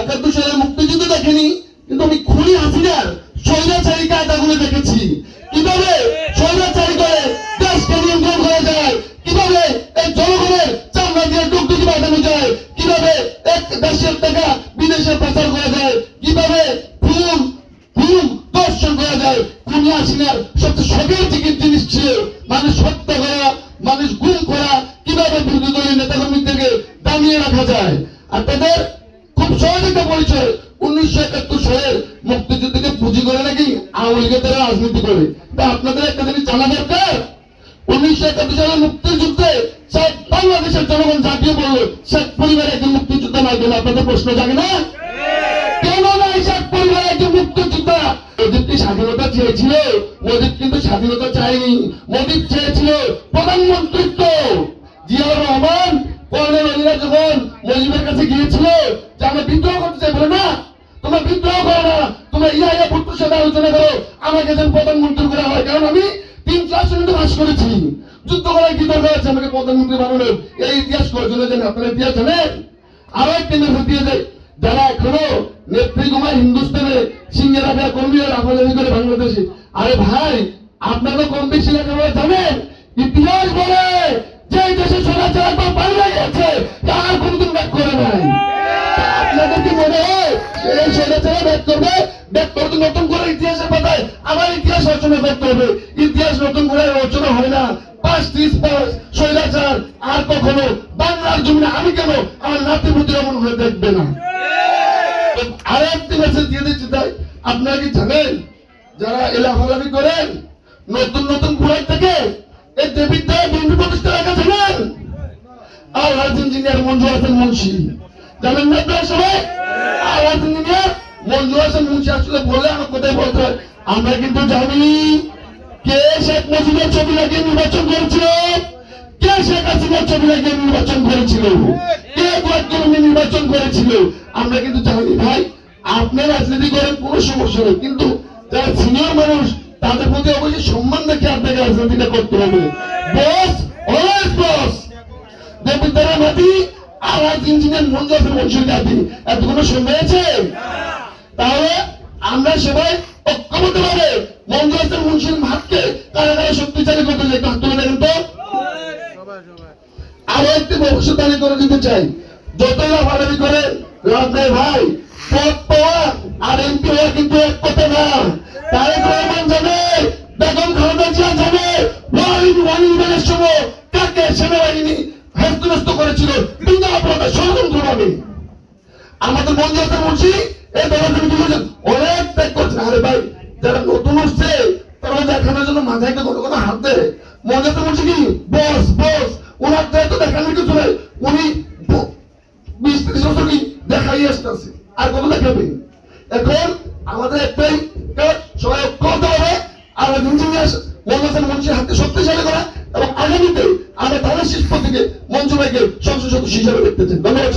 একাত্তর সালে মুক্তিযুদ্ধ দেখেনি, কিন্তু আমি খুনি হাসিনার স্বৈরাচারী কায়দাগুলো দেখেছি। কীভাবে স্বৈরাচারী করে দেশকে নিয়ন্ত্রণ করা যায়? কীভাবে এই জনগণের চামড়া দিয়ে টুকটুকি বাঁধানো যায়? কীভাবে এক দেশের টাকা বিদেশে পাচার করা যায়? কীভাবে খুন খুন দর্শন করা যায়? খুনি হাসিনার সবচেয়ে শখের টিকিট জিনিস ছিল মানুষ হত্যা করা, মানুষ গুম করা। কীভাবে বিরোধী দলীয় নেতাকর্মীদেরকে দামিয়ে রাখা যায়? আর তাদের খুব একটা পরিচয় উনিশশো একাত্তর সালের মুক্তিযুদ্ধকে পুঁজি করে নাকি আওয়ামী লীগের দ্বারা রাজনীতি করে। তা আপনাদের একটা জিনিস জানা দরকার? উনিশশো একাত্তর সালের মুক্তিযুদ্ধে সব বাংলাদেশের জনগণ ঝাঁপিয়ে পড়ল শেখ পরিবারে একজন মুক্তিযোদ্ধা নাই আপনাদের প্রশ্ন জাগে না? কেন নাই শেখ পরিবার একজন মুক্তিযোদ্ধা? মোদীর কি স্বাধীনতা চেয়েছিল? মোদীর কিন্তু স্বাধীনতা চায়নি। মোদী চেয়েছিল প্রধানমন্ত্রিত্ব। জিয়াউর রহমান অলিরা যখন মুজিবের কাছে গিয়েছিল যে আমরা বিদ্রোহ করতে চাই, বলে না। তোমরা বিদ্রোহ করো না। তোমরা ইয়া ইয়া পুত্রের সাথে আলোচনা করো আমাকে যেন প্রধানমন্ত্রী করা হয়। কারণ আমি তিন ক্লাস পর্যন্ত পাস করেছি। যুদ্ধ করার কি দরকার আছে? আমাকে প্রধানমন্ত্রী বানানোর এই ইতিহাস করার জন্য জানেন। আপনারা ইতিহাস জানেন? আরও একটি মেসেজ দিয়ে যায় যারা এখনও নেত্রীকুমার হিন্দুস্তানে সিঙ্গেরা ফেরা কর্মীরা রাফাজানি করে বাংলাদেশে, আরে ভাই, আপনারা কম বেশি লেখাপড়া জানেন। ইতিহাস বলে। করতে নতুন করে ইতিহাসের পাতায় আমার ইতিহাস রচনা করতে হবে। ইতিহাস নতুন করে রচনা হয় না। পাঁচ, ত্রিশ পাঁচ, স্বৈরাচার, আর কখনো বাংলার জমিনে আমি কেন আমার নাতি বুদ্ধি এমন হয়ে দেখবে না? আর একটি মেসেজ দিয়ে দিচ্ছি তাই। আপনারা কি জানেন? যারা এলাফালাফি করেন, নতুন নতুন কুড়াই থেকে এই দেবিদ্যায় বিন্দু প্রতিষ্ঠা রাখা জানেন? আওয়াজ ইঞ্জিনিয়ার মঞ্জু হাসান মুন্সি। জানেন না আপনারা সবাই? আওয়াজ ইঞ্জিনিয়ার মঞ্জু হাসান মুন্সি বলে আমার কোথায় বলতে আমরা কিন্তু জানি কে শেখ মুজিবের ছবি লাগিয়ে নির্বাচন করেছিল, কে শেখ হাসিনার ছবি লাগিয়ে নির্বাচন করেছিল, কে কয়েকজনকে নির্বাচন করেছিল, আমরা কিন্তু জানি ভাই, আপনি রাজনীতি করেন কোনো সমস্যা নেই, কিন্তু যারা সিনিয়র মানুষ, তাদের প্রতি অবশ্যই সম্মান রেখে আপনাকে রাজনীতিটা করতে হবে। বস অলওয়েজ বস দেবিদ্যারা মাটি আওয়াজ ইঞ্জিনিয়ার মঞ্জুর মঞ্জুর জাতি এত কোনো সময় আছে? তাহলে আমরা সবাই ঐক্যবদ্ধ ভাবে মঞ্জুর হাসান মুন্সির হাতকে কারাগারে শক্তিশালী করতে চাই দেখেন তো। আরও একটি ভবিষ্যৎবাণী করে দিতে চাই। যতই লাফালাফি করে লাভ ভাই আর এমপি হওয়া কিন্তু এক কথা না। তারেক রহমান জানে বেগম খালেদা জিয়া জানে ওয়াহিদ ওয়াহিদের সময় কাকে সেনাবাহিনী হস্তনস্ত করেছিল? বিনা অপরাধে ষড়যন্ত্র ভাবে আমাদের আছে বলছি এই দলের জন্য কি অনেক ত্যাগ করছেন আরে ভাই, যারা নতুন উঠছে তারা দেখানোর জন্য মাথায় একটা কোনো কোনো হাত দেয়। মনে তো বলছে কি? বস বস, ওনার তো দেখানোর কিছু নাই। উনি বিশ ত্রিশ বছর কি দেখাই আসতেছে। আর কত দেখাবে? এখন আমাদের একটাই সবাই ঐক্য হতে হবে। আর ইঞ্জিনিয়ার মহাজন মঞ্চের হাতে শক্তিশালী করা। এবং আগামীতে আমরা তাদের শেষ থেকে মঞ্জু ভাইকে সংসদ সদস্য হিসাবে দেখতে ধন্যবাদ